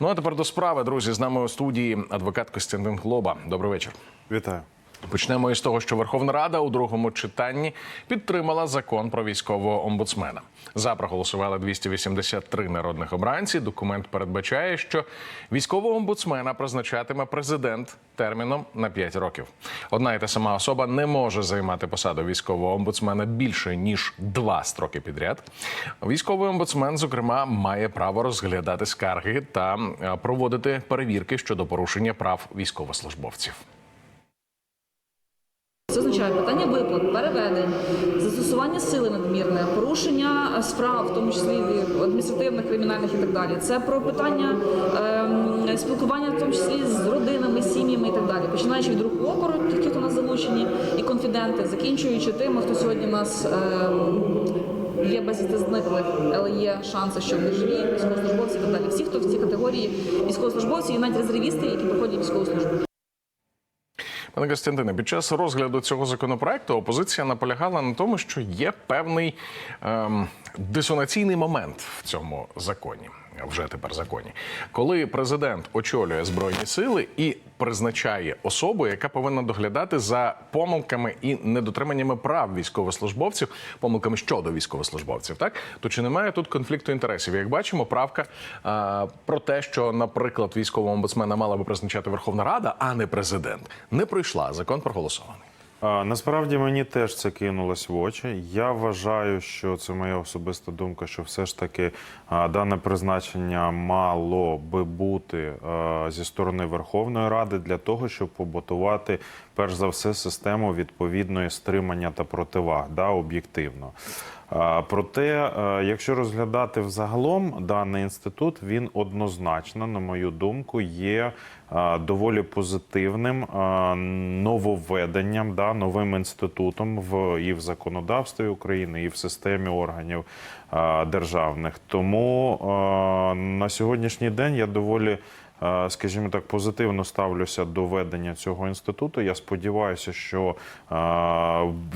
Ну а тепер до справи, друзі. З нами у студії адвокат Костянтин Глоба. Добрий вечір. Вітаю. Почнемо із того, що Верховна Рада у другому читанні підтримала закон про військового омбудсмена. За проголосували 283 народних обранці. Документ передбачає, що військового омбудсмена призначатиме президент терміном на 5 років. Одна і та сама особа не може займати посаду військового омбудсмена більше ніж два строки підряд. Військовий омбудсмен, зокрема, має право розглядати скарги та е, проводити перевірки щодо порушення прав військовослужбовців. Це означає питання виплат, переведень, застосування сили надмірне, порушення справ, в тому числі адміністративних, кримінальних і так далі. Це про питання ем, спілкування, в тому числі з родинами, сім'ями і так далі. Починаючи від руху опору, хто у нас залучені, і конфіденти, закінчуючи тими, хто сьогодні у нас. ем, Є безвісти зниклих, але є шанси, що вони живі, військовослужбовці і так далі. Всі, хто в цій категорії військовослужбовці, і навіть резервісти, які проходять військову службу. Пане Костянтине, під час розгляду цього законопроекту опозиція наполягала на тому, що є певний ем, дисонаційний момент в цьому законі. Вже тепер законі, коли президент очолює збройні сили і призначає особу, яка повинна доглядати за помилками і недотриманнями прав військовослужбовців, помилками щодо військовослужбовців, так то чи немає тут конфлікту інтересів? Як бачимо, правка а, про те, що, наприклад, військового омбудсмена мала би призначати Верховна Рада, а не президент, не пройшла. Закон проголосований. Насправді мені теж це кинулось в очі. Я вважаю, що це моя особиста думка, що все ж таки дане призначення мало би бути зі сторони Верховної Ради для того, щоб побутувати перш за все систему відповідної стримання та противаг, да, об'єктивно. Проте, е, якщо розглядати взагалом даний інститут, він однозначно, на мою думку, є е, доволі позитивним е, нововведенням, да, новим інститутом в і в законодавстві України, і в системі органів державних. Тому на сьогоднішній день я доволі. Скажімо так, позитивно ставлюся до ведення цього інституту. Я сподіваюся, що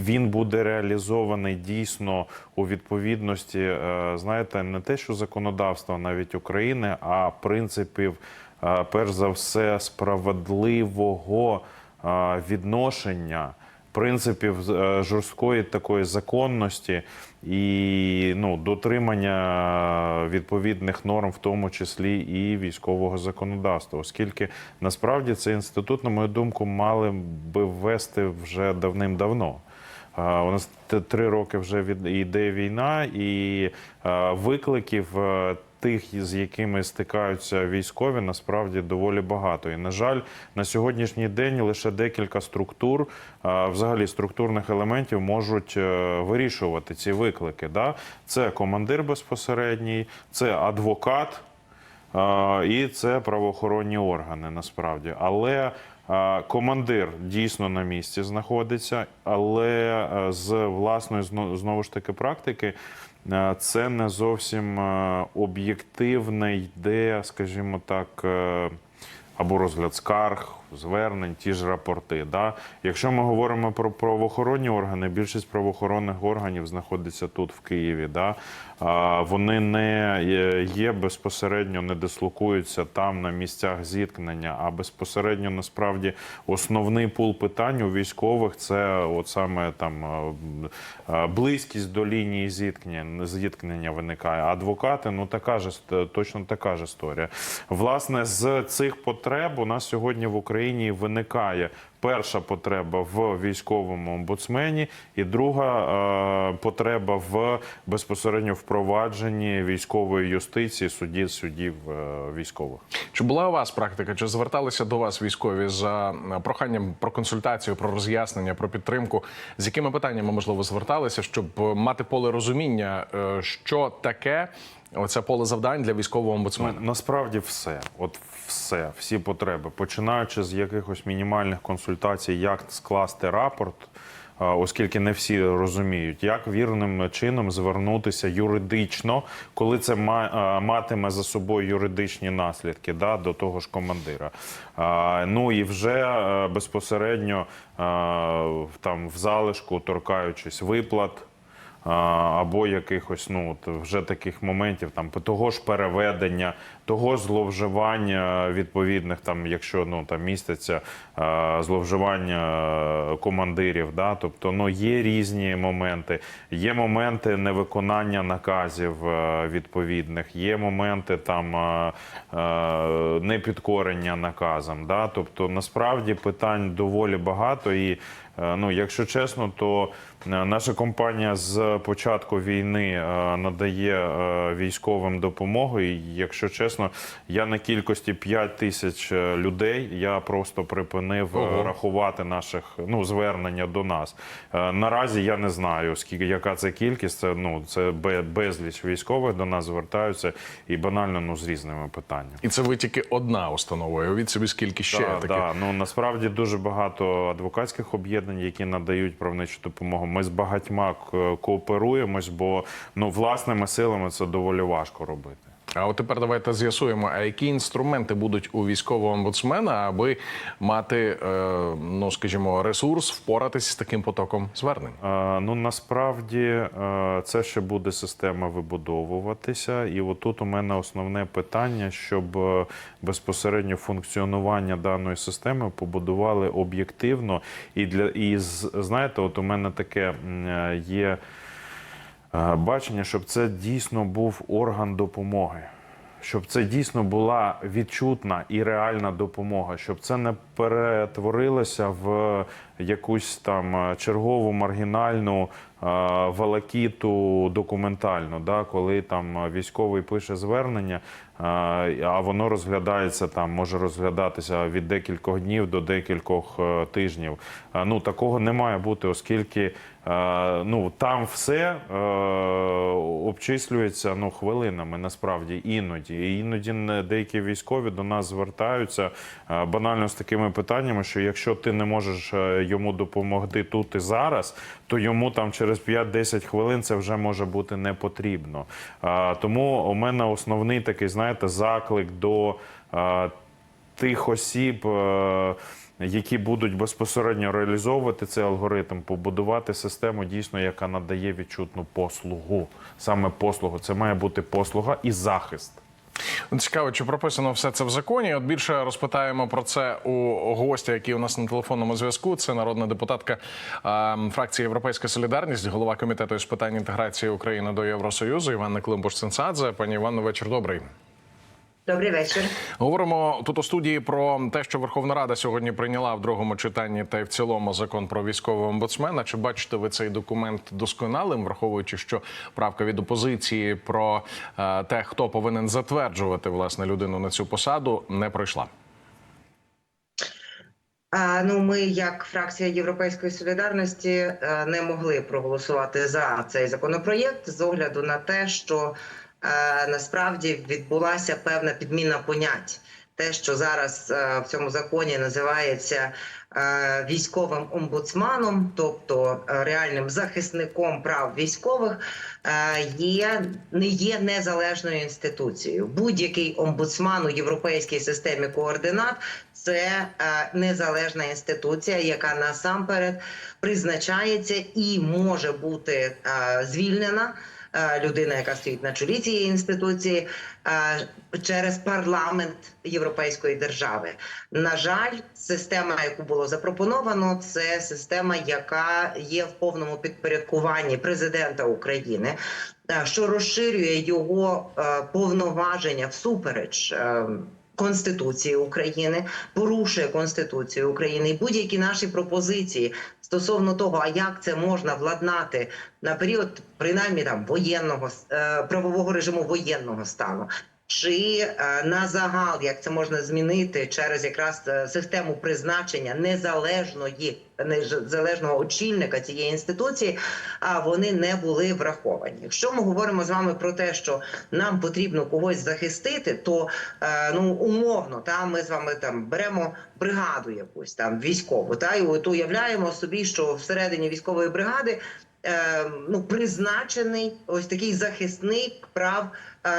він буде реалізований дійсно у відповідності, е, знаєте, не те, що законодавства навіть України, а принципів, перш за все, справедливого відношення. Принципів е, жорсткої такої законності і ну, дотримання відповідних норм, в тому числі і військового законодавства, оскільки насправді цей інститут, на мою думку, мали би ввести вже давним-давно. У нас три роки вже від йде війна, і викликів е, тих, з якими стикаються військові, насправді доволі багато. І на жаль, на сьогоднішній день лише декілька структур, взагалі структурних елементів, можуть е, вирішувати ці виклики. Да? Це командир безпосередній, це адвокат. І це правоохоронні органи насправді. Але командир дійсно на місці знаходиться, але е, з власної зно- знову ж таки практики. Е, Це не зовсім е, об'єктивне йде, скажімо так, е, або розгляд скарг, звернень, ті ж рапорти. Да? Якщо ми говоримо про правоохоронні органи, більшість правоохоронних органів знаходиться тут, в Києві. Да? Вони не є- безпосередньо, не дислокуються там на місцях зіткнення, а безпосередньо насправді основний пул питань у військових це от саме там близькість до лінії зіткнення, зіткнення виникає. Адвокати, ну така ж точно така ж історія. Власне, з цих потреб у нас сьогодні в Україні виникає. Перша потреба в військовому омбудсмені, і друга е, потреба в безпосередньо впровадженні військової юстиції, судів судів е, військових. Чи була у вас практика? Чи зверталися до вас військові за е, проханням про консультацію, про роз'яснення, про підтримку? З якими питаннями можливо зверталися, щоб мати поле розуміння, що таке оце поле завдань для військового омбудсмена? Ну, насправді все, от все, всі потреби, починаючи з якихось мінімальних консультацій, як скласти рапорт. Оскільки не всі розуміють, як вірним чином звернутися юридично, коли це матиме за собою юридичні наслідки да, до того ж командира. Ну і вже е, безпосередньо там в залишку торкаючись виплат, або якихось ну от вже таких моментів, там того ж переведення, того зловживання відповідних, там, якщо ну там містяться е, зловживання командирів, да, тобто ну є різні моменти. Є моменти невиконання наказів е, відповідних, є моменти там е, е, непідкорення наказам. Да, тобто насправді питань доволі багато і. Ну, якщо чесно, то наша компанія з початку війни е, надає е, військовим допомогу. І якщо чесно, я на кількості 5 тисяч е, людей я просто припинив е, Ого. рахувати наших ну звернення до нас. Е, Наразі я не знаю скільки яка це кількість. Це ну це бе- безліч військових до нас звертаються і банально ну з різними питаннями. І це ви тільки одна установа. Від собі скільки ще Да, таких. да. Ну насправді дуже багато адвокатських об'єднань, які надають правничу допомогу. Ми з багатьма кооперуємось, бо ну власними силами це доволі важко робити. А от тепер давайте з'ясуємо, а які інструменти будуть у військового омбудсмена, аби мати, е, ну скажімо, ресурс впоратись з таким потоком звернень. Е, Ну насправді е, це ще буде система вибудовуватися, і отут у мене основне питання, щоб безпосередньо функціонування даної системи побудували об'єктивно. І для і знаєте, от у мене таке є бачення, щоб це дійсно був орган допомоги. Щоб це дійсно була відчутна і реальна допомога, щоб це не перетворилося в якусь там чергову маргінальну валакіту документальну, да, коли там військовий пише звернення, а воно розглядається там, може розглядатися від декількох днів до декількох е, тижнів. Ну такого не має бути, оскільки ну там все е, обчислюється ну хвилинами, насправді іноді. І іноді деякі військові до нас звертаються банально з такими питаннями, що якщо ти не можеш е, йому допомогти тут і зараз, то йому там через 5-10 хвилин це вже може бути не потрібно. Тому у мене основний такий, знаєте, заклик до е, тих осіб. е, Які будуть безпосередньо реалізовувати цей алгоритм, побудувати систему дійсно, яка надає відчутну послугу. Саме послугу. Це має бути послуга і захист. Цікаво, чи прописано все це в законі. От більше розпитаємо про це у гостя, який у нас на телефонному зв'язку. Це народна депутатка е, фракції Європейська Солідарність, голова комітету з питань інтеграції України до Євросоюзу Іванна Климбуш-Цинцадзе. Пані Іванно, добрий. Добрий вечір. Говоримо тут у студії про те, що Верховна Рада сьогодні прийняла в другому читанні та й в цілому закон про військового омбудсмена. Чи бачите ви цей документ досконалим, враховуючи, що правка від опозиції про е, те, хто повинен затверджувати власне людину на цю посаду, не пройшла? Ну, ми, як фракція Європейської солідарності, е, не могли проголосувати за цей законопроєкт з огляду на те, що насправді відбулася певна підміна понять. Те, що зараз е, в цьому законі називається е, військовим омбудсманом, тобто е, реальним захисником прав військових, е, є не є незалежною інституцією. Будь-який омбудсман у європейській системі координат це е, незалежна інституція, яка насамперед призначається і може бути е, звільнена. Е, Людина, яка стоїть на чолі цієї інституції, е, через парламент європейської держави. На жаль, система, яку було запропоновано, це система, яка є в повному підпорядкуванні президента України, е, що розширює його повноваження всупереч. Конституції України порушує Конституцію України і будь-які наші пропозиції стосовно того, а як це можна владнати на період принаймні там воєнного е, правового режиму воєнного стану. Чи е, на загал, як це можна змінити через якраз е, систему призначення незалежної незалежного очільника цієї інституції, а вони не були враховані. Якщо ми говоримо з вами про те, що нам потрібно когось захистити, то е, ну умовно, та ми з вами там беремо бригаду якусь там військову, та і от уявляємо собі, що всередині військової бригади. Ну, призначений ось такий захисник прав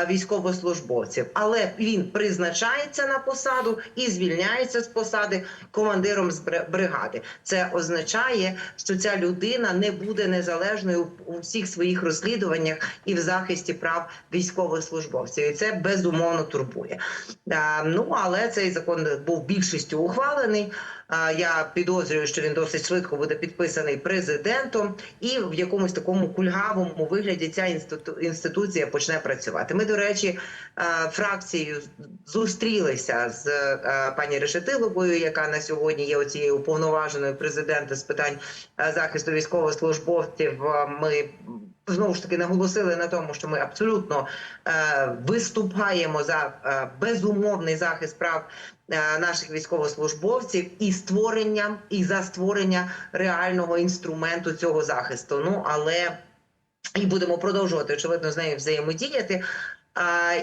військовослужбовців, але він призначається на посаду і звільняється з посади командиром з бри- бригади. Це означає, що ця людина не буде незалежною у всіх своїх розслідуваннях і в захисті прав військовослужбовців. І це безумовно турбує. Е, Ну але цей закон був більшістю ухвалений. Я підозрюю, що він досить швидко буде підписаний президентом, і в якомусь такому кульгавому вигляді ця інститу- інституція почне працювати. Ми, до речі, е, фракцією зустрілися з е, пані Решетиловою, яка на сьогодні є оцією уповноваженою президента з питань е, захисту військовослужбовців. Ми знову ж таки наголосили на тому, що ми абсолютно виступаємо за безумовний захист прав наших військовослужбовців і створення і за створення реального інструменту цього захисту. Ну але і будемо продовжувати очевидно з нею взаємодіяти.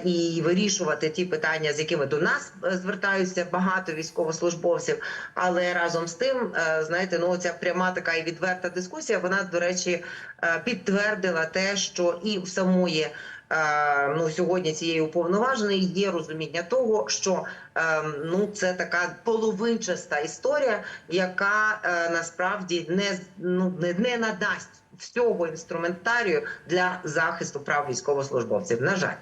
І вирішувати ті питання, з якими до нас е, звертаються багато військовослужбовців. Але разом з тим, е, знаєте, ну ця пряма така і відверта дискусія. Вона, до речі, е, підтвердила те, що і в самої ну сьогодні цієї уповноваженої є розуміння того, що ну це така половинчаста історія, яка насправді не ну не надасть всього інструментарію для захисту прав військовослужбовців. На жаль.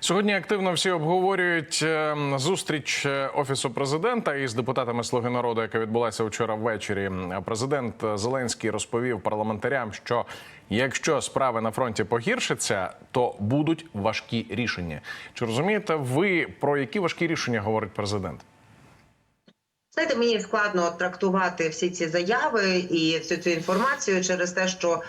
Сьогодні активно всі обговорюють е, зустріч е, офісу президента із депутатами Слуги народу, яка відбулася вчора ввечері. Президент Зеленський розповів парламентарям, що якщо справи на фронті погіршаться, то будуть важкі рішення. Чи розумієте ви про які важкі рішення говорить президент? Знаєте, мені складно трактувати всі ці заяви і всю цю інформацію через те, що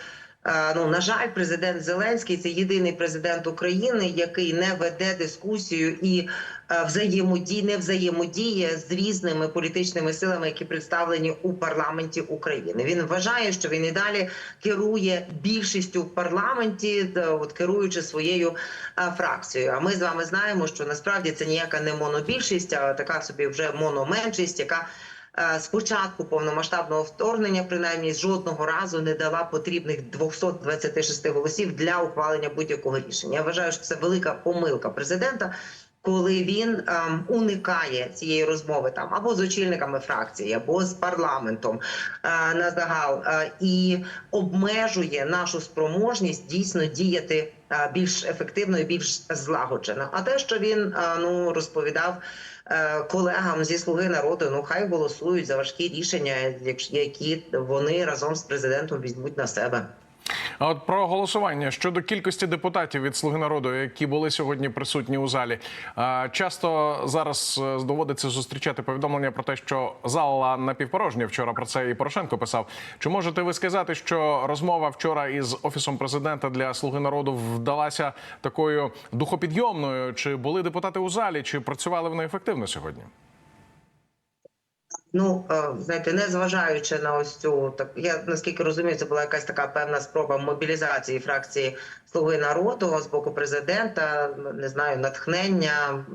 ну на жаль, президент Зеленський це єдиний президент України, який не веде дискусію і е, взаємодій, не взаємодіє з різними політичними силами, які представлені у парламенті України. Він вважає, що він і далі керує більшістю в парламенті, от керуючи своєю е, фракцією. А ми з вами знаємо, що насправді це ніяка не монобільшість, а така собі вже мономеншість, яка е, з початку повномасштабного вторгнення, принаймні жодного разу не дала потрібних 226 голосів для ухвалення будь-якого рішення. Я вважаю, що це велика помилка президента. Коли він ем, уникає цієї розмови там або з очільниками фракції, або з парламентом е, на загал е, і обмежує нашу спроможність дійсно діяти е, більш ефективно і більш злагоджено. А те, що він е, ну розповідав е, колегам зі слуги народу, ну хай голосують за важкі рішення, які вони разом з президентом візьмуть на себе. А от про голосування щодо кількості депутатів від Слуги народу, які були сьогодні присутні у залі. Часто зараз е, доводиться зустрічати повідомлення про те, що зала напівпорожня. Вчора про це і Порошенко писав. Чи можете ви сказати, що розмова вчора із офісом президента для Слуги народу вдалася такою духопідйомною? Чи були депутати у залі, чи працювали вони ефективно сьогодні? Ну е, знаєте, не зважаючи на ось цю так, я наскільки розумію, це була якась така певна спроба мобілізації фракції Слуги народу з боку президента, не знаю, натхнення.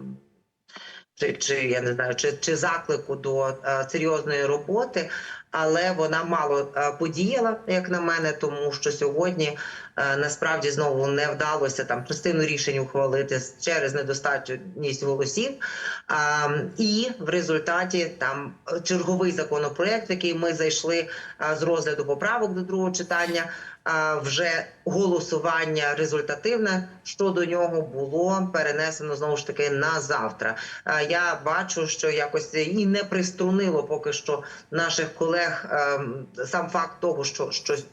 Чи, чи я не знаю, чи, чи заклику до е, серйозної роботи, але вона мало е, подіяла, як на мене, тому що сьогодні насправді знову не вдалося там частину рішень ухвалити через недостатність голосів. І в результаті там е, черговий законопроект, в який ми зайшли з розгляду поправок до другого читання. Вже голосування результативне щодо нього було перенесено знову ж таки на завтра. Я бачу, що якось і не приструнило поки що наших колег ем, сам факт того, що щось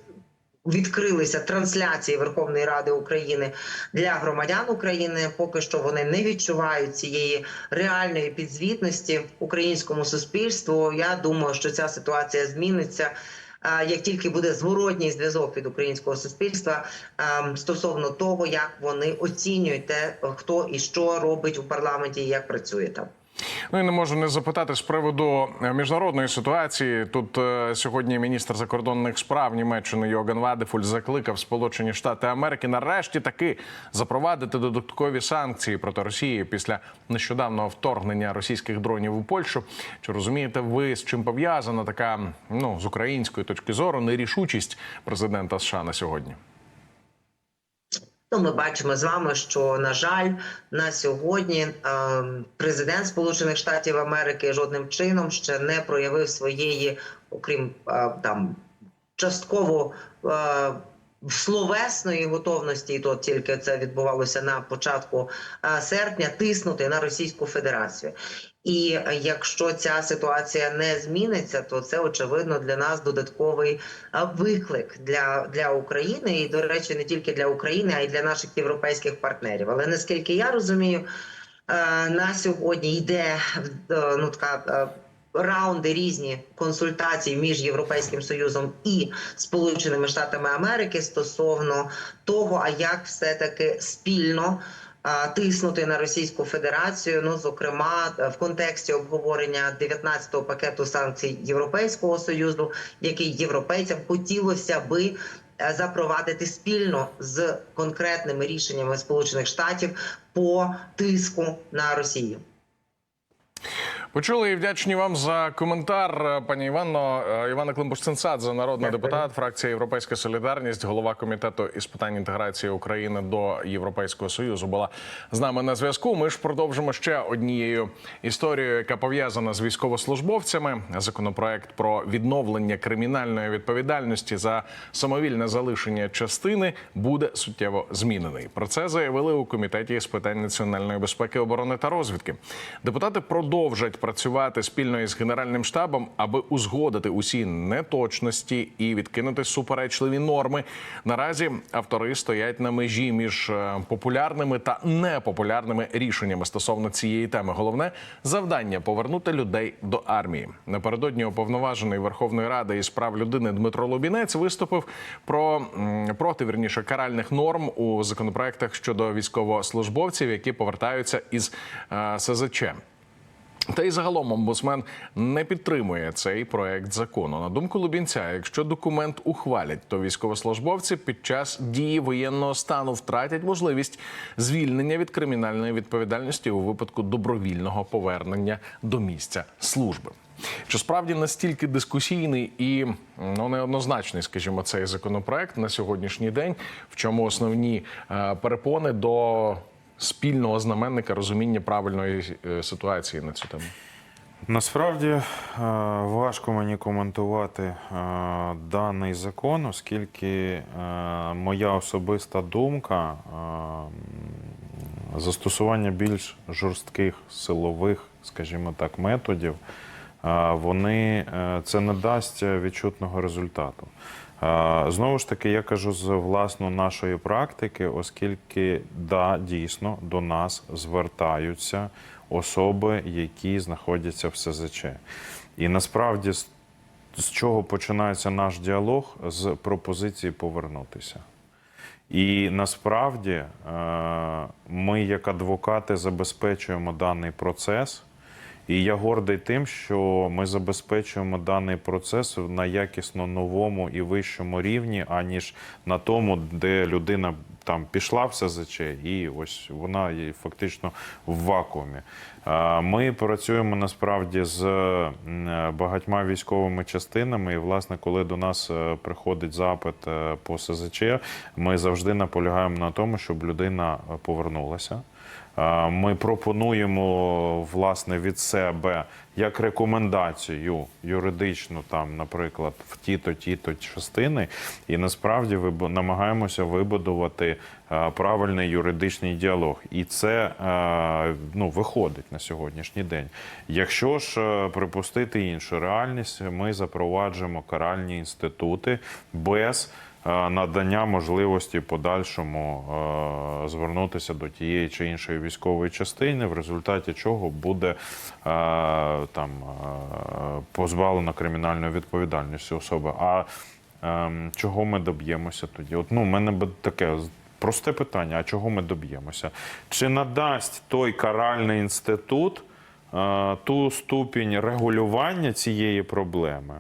відкрилися трансляції Верховної Ради України для громадян України. Поки що вони не відчувають цієї реальної підзвітності українському суспільству. Я думаю, що ця ситуація зміниться. Як тільки буде зворотній зв'язок від українського суспільства ем, стосовно того, як вони оцінюють те, хто і що робить у парламенті, і як працює там. Ну і не можу не запитати з приводу е, міжнародної ситуації. Тут е, сьогодні міністр закордонних справ Німеччини Йоган Вадефуль закликав Сполучені Штати Америки нарешті таки запровадити додаткові санкції проти Росії після нещодавнього вторгнення російських дронів у Польщу. Чи розумієте ви з чим пов'язана така ну з української точки зору нерішучість президента США на сьогодні? То ми бачимо з вами, що на жаль, на сьогодні е, президент Сполучених Штатів Америки жодним чином ще не проявив своєї, окрім е, там частково е, словесної готовності, і то тільки це відбувалося на початку е, серпня, тиснути на Російську Федерацію. І якщо ця ситуація не зміниться, то це очевидно для нас додатковий е, виклик для, для України, і до речі, не тільки для України, а й для наших європейських партнерів. Але наскільки я розумію, е, на сьогодні йде ну така. Раунди різні консультацій між Європейським Союзом і Сполученими Штатами Америки стосовно того, а як все таки спільно тиснути на Російську Федерацію. Ну зокрема в контексті обговорення 19-го пакету санкцій Європейського союзу, який європейцям хотілося би. е, Запровадити спільно з конкретними рішеннями Сполучених Штатів по тиску на Росію. Почули і вдячні вам за коментар, е, пані Іванно. Е, Івана Климпуш-Цинцадзе, народний Дякую. депутат, фракція Європейська Солідарність, голова комітету із питань інтеграції України до Європейського союзу, була з нами на зв'язку. Ми ж продовжимо ще однією історією, яка пов'язана з військовослужбовцями. Законопроект про відновлення кримінальної відповідальності за самовільне залишення частини буде суттєво змінений. Про це заявили у комітеті з питань національної безпеки, оборони та розвідки. Депутати продовжать працювати спільно із генеральним штабом, аби узгодити усі неточності і відкинути суперечливі норми. Наразі автори стоять на межі між е, популярними та непопулярними рішеннями стосовно цієї теми. Головне завдання повернути людей до армії. Напередодні уповноважений Верховної Ради із прав людини Дмитро Лубінець виступив про проти вірніше каральних норм у законопроектах щодо військовослужбовців, які повертаються із е, СЗЧ. Та й загалом омбудсмен не підтримує цей проект закону. На думку Лубінця, якщо документ ухвалять, то військовослужбовці під час дії воєнного стану втратять можливість звільнення від кримінальної відповідальності у випадку добровільного повернення до місця служби. Чи справді настільки дискусійний і ну неоднозначний, скажімо, цей законопроект на сьогоднішній день, в чому основні е, перепони до спільного знаменника розуміння правильної е, ситуації на цю тему? Насправді е, важко мені коментувати е, даний закон, оскільки моя особиста думка застосування більш жорстких силових, скажімо так, методів, вони це не дасть відчутного результату. Знову ж таки, я кажу з власно нашої практики, оскільки да, дійсно до нас звертаються особи, які знаходяться в СЗЧ. І насправді з, з чого починається наш діалог? З пропозиції повернутися. І насправді е, ми, як адвокати, забезпечуємо даний процес. І я гордий тим, що ми забезпечуємо даний процес на якісно новому і вищому рівні, аніж на тому, де людина там пішла в СЗЧ, і ось вона є фактично в вакуумі. Е, Ми працюємо насправді з багатьма військовими частинами. І, власне, коли до нас е, приходить запит е, по СЗЧ, ми завжди наполягаємо на тому, щоб людина е, повернулася. Е, Ми пропонуємо власне від себе як рекомендацію юридичну, там, наприклад, в ті-то, ті-то частини, і насправді намагаємося вибудувати е, правильний юридичний діалог. І це е, ну, виходить на сьогоднішній день. Якщо ж припустити іншу реальність, ми запроваджуємо каральні інститути без надання можливості подальшому е, звернутися до тієї чи іншої військової частини, в результаті чого буде е, там е, позбавлена кримінальної відповідальності особи. А ем, чого ми доб'ємося тоді? От ну, в мене таке просте питання: а чого ми доб'ємося? Чи надасть той каральний інститут е, ту ступінь регулювання цієї проблеми?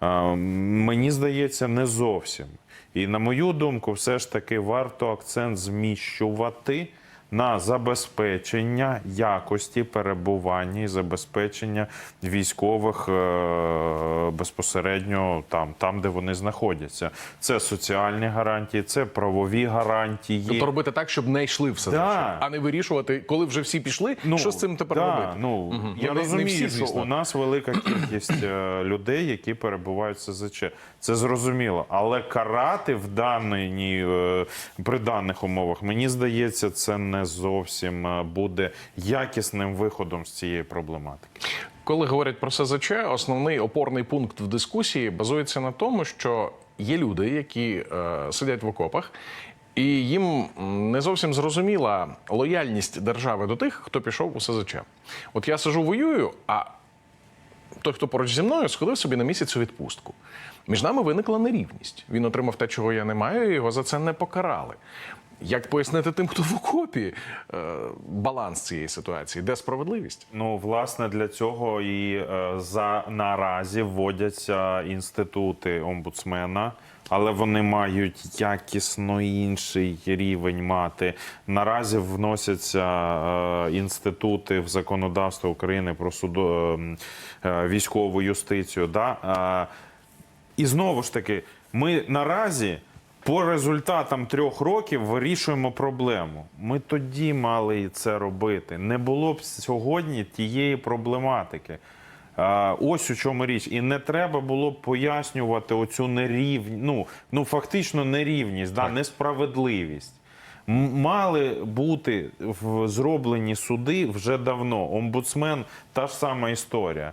Мені здається, не зовсім. І на мою думку, все ж таки варто акцент зміщувати на забезпечення якості перебування і забезпечення військових е, безпосередньо там, там, де вони знаходяться. Це соціальні гарантії, це правові гарантії. Тобто робити так, щоб не йшли все Да. а не вирішувати, коли вже всі пішли, що з цим тепер да, робити? Ну, Мгм. Я Ну, не- не розумію, всі, що у нас велика кількість е, людей, які перебувають в СЗЧ. Це зрозуміло. Але карати в даній, е, при даних умовах, мені здається, це не зовсім е, буде якісним виходом з цієї проблематики. Коли говорять про СЗЧ, основний опорний пункт в дискусії базується на тому, що є люди, які е, сидять в окопах, і їм не зовсім зрозуміла лояльність держави до тих, хто пішов у СЗЧ. От я сижу воюю, а той, хто поруч зі мною, сходив собі на місяць у відпустку. Між нами виникла нерівність. Він отримав те, чого я не маю, і його за це не покарали. Як пояснити тим, хто в окопі е, баланс цієї ситуації? Де справедливість? Ну, власне, для цього і е, за наразі вводяться інститути омбудсмена, але вони мають якісно інший рівень мати. Наразі вносяться е, інститути в законодавство України про суду, е, е, військову юстицію. Да? І знову ж таки, ми наразі по результатам трьох років вирішуємо проблему. Ми тоді мали це робити. Не було б сьогодні тієї проблематики. Ось у чому річ. І не треба було б пояснювати оцю нерівність, ну, ну фактично нерівність, да, несправедливість. Мали бути зроблені суди вже давно. Омбудсмен та ж сама історія.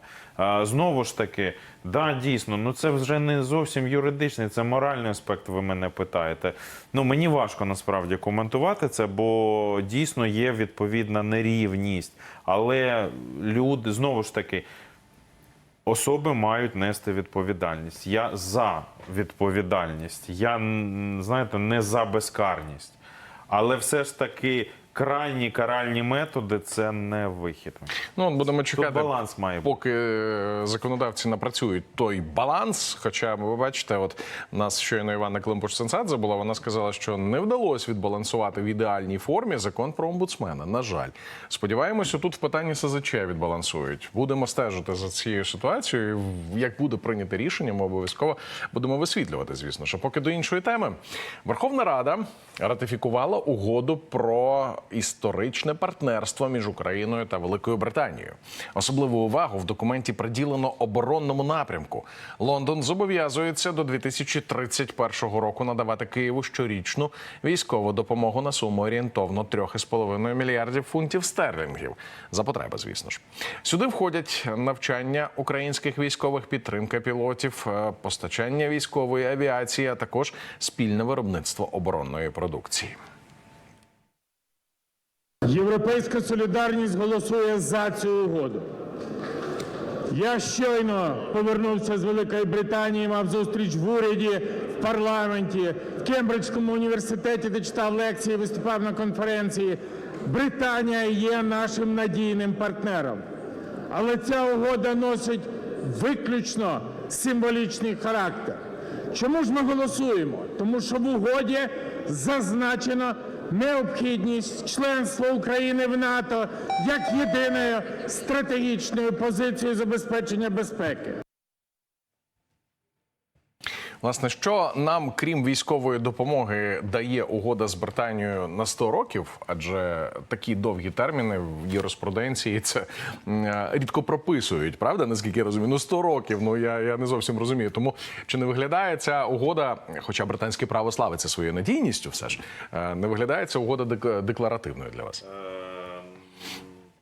Знову ж таки, да, дійсно, ну це вже не зовсім юридичний, це моральний аспект. Ви мене питаєте. Ну мені важко насправді коментувати це, бо дійсно є відповідна нерівність. Але люди знову ж таки. Особи мають нести відповідальність. Я за відповідальність. Я знаєте, не за безкарність. Але все ж таки крайні каральні методи це не вихід. Ну, будемо чекати, баланс має бути. поки е, законодавці напрацюють той баланс. Хоча ви бачите, от у нас щойно Івана климпуш сенсадзе була. Вона сказала, що не вдалося відбалансувати в ідеальній формі закон про омбудсмена. На жаль, сподіваємося, тут в питанні СЗЧ відбалансують. Будемо стежити за цією ситуацією. Як буде прийнято рішення, ми обов'язково будемо висвітлювати. Звісно, що поки до іншої теми Верховна Рада ратифікувала угоду про історичне партнерство між Україною та Великою Британією. Особливу увагу в документі приділено оборонному напрямку. Лондон зобов'язується до 2031 року надавати Києву щорічну військову допомогу на суму орієнтовно 3,5 мільярдів фунтів стерлінгів за потреби, звісно ж. Сюди входять навчання українських військових, підтримка пілотів, е, постачання військової авіації, а також спільне виробництво оборонної продукції. Європейська солідарність голосує за цю угоду. Я щойно повернувся з Великої Британії, мав зустріч в уряді, в парламенті, в Кембриджському університеті, де читав лекції, виступав на конференції. Британія є нашим надійним партнером. Але ця угода носить виключно символічний характер. Чому ж ми голосуємо? Тому що в угоді зазначено необхідність членства України в НАТО як єдиною стратегічною позицією забезпечення безпеки. Власне, що нам, крім військової допомоги, дає угода з Британією на 100 років, адже такі довгі терміни в юриспруденції це е, рідко прописують, правда? Наскільки я розумію? Ну 100 років. Ну я, я не зовсім розумію. Тому чи не виглядає ця угода, хоча британське право славиться своєю надійністю, все ж е, не виглядає ця угода дек- декларативною для вас?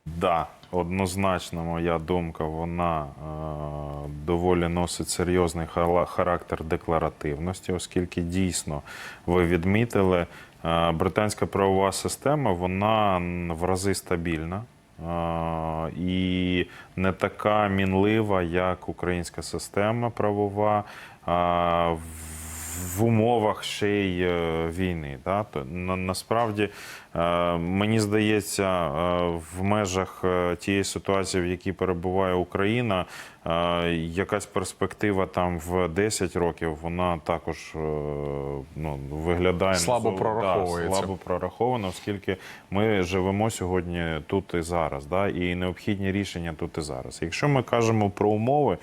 Да, однозначно, моя думка, вона е, доволі носить серйозний характер декларативності, оскільки дійсно ви відмітили, е, британська правова система вона в рази стабільна. е, І не така мінлива, як українська система правова е, в- умовах ще й е, війни. Насправді Мені здається, е, в межах е, тієї ситуації, в якій перебуває Україна, е, якась перспектива там в 10 років, вона також е, ну, виглядає Слабо прораховується. Да, слабо прораховано, оскільки ми живемо сьогодні тут і зараз, да, і необхідні рішення тут і зараз. Якщо ми кажемо про умови,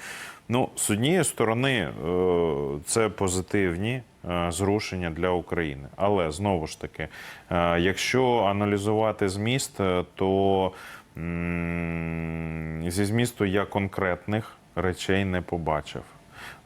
ну з однієї сторони е, це позитивні е, зрушення для України. Але знову ж таки, е, якщо аналізувати зміст, е, то зі змісту я конкретних речей не побачив.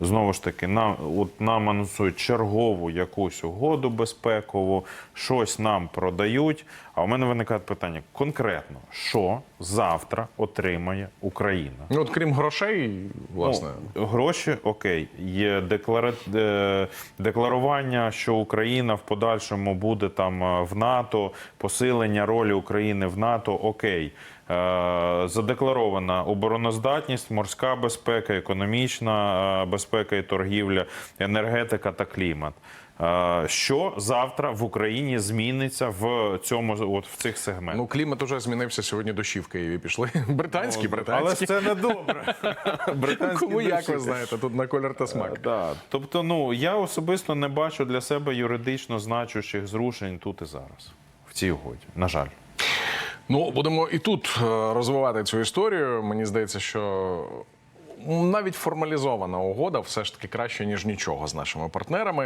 Знову ж таки, нам, от нам анонсують чергову якусь угоду безпекову, щось нам продають. А у мене виникає питання: конкретно, що завтра отримає Україна? Ну, от крім грошей, власне. Ну, гроші окей. Є деклара... е, декларування, що Україна в подальшому буде там е, в НАТО, посилення ролі України в НАТО. Окей. Е, Задекларована обороноздатність, морська безпека, економічна е, безпека і торгівля, енергетика та клімат. Е, Що завтра в Україні зміниться в цьому от в цих сегментах? Ну, клімат уже змінився сьогодні. Дощі в Києві пішли. Британські, британські. Але це не добре. Кому як ви знаєте, тут на колір та смак. Да. Тобто, ну я особисто не бачу для себе юридично значущих зрушень тут і зараз в цій угоді. На жаль. Ну, будемо і тут е, розвивати цю історію. Мені здається, що навіть формалізована угода все ж таки краще, ніж нічого з нашими партнерами.